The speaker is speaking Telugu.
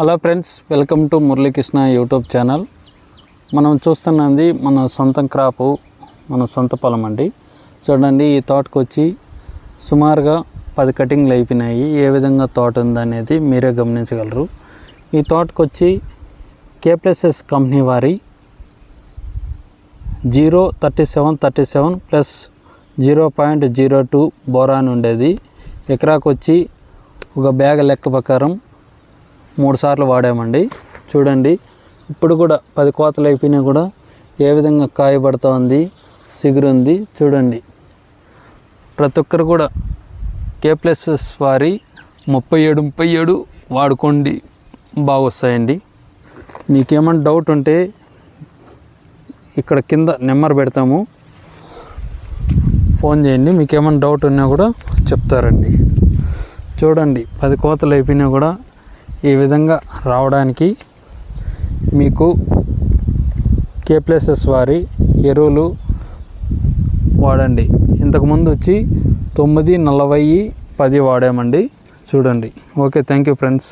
Hello friends welcome to Muralikrishna YouTube channel మనం చూస్తున్నది మన సొంత క్రాపు మన సొంత పొలం అండి. చూడండి ఈ తోటకు వచ్చి సుమారుగా పది కటింగ్లు అయిపోయినాయి. ఏ విధంగా తోట ఉందనేది మీరే గమనించగలరు. ఈ తోటకు వచ్చి కేప్లెస్ఎస్ కంపెనీ వారి zero thirty seven thirty seven plus zero point zero two boron ఉండేది. ఎకరాకు వచ్చి ఒక బ్యాగ్ లెక్క ప్రకారం మూడు సార్లు వాడామండి. చూడండి ఇప్పుడు కూడా పది కోతలు అయిపోయినా కూడా ఏ విధంగా కాయ ఉంది సిగురు ఉంది చూడండి. ప్రతి ఒక్కరు కూడా కే ప్లస్ వారి ముప్పై ఏడు ముప్పై ఏడు వాడుకోండి బాగా వస్తాయండి. మీకేమైనా డౌట్ ఉంటే ఇక్కడ కింద నెంబర్ పెడతాము. ఫోన్ చేయండి మీకు ఏమైనా డౌట్ ఉన్నా కూడా చెప్తారండి. చూడండి పది కోతలు అయిపోయినా కూడా ఈ విధంగా రావడానికి మీకు కే ప్లేసెస్ వారి ఎరువులు వాడండి. ఇంతకుముందు వచ్చి తొమ్మిది నలభై పది వాడామండి. చూడండి. Okay thank you friends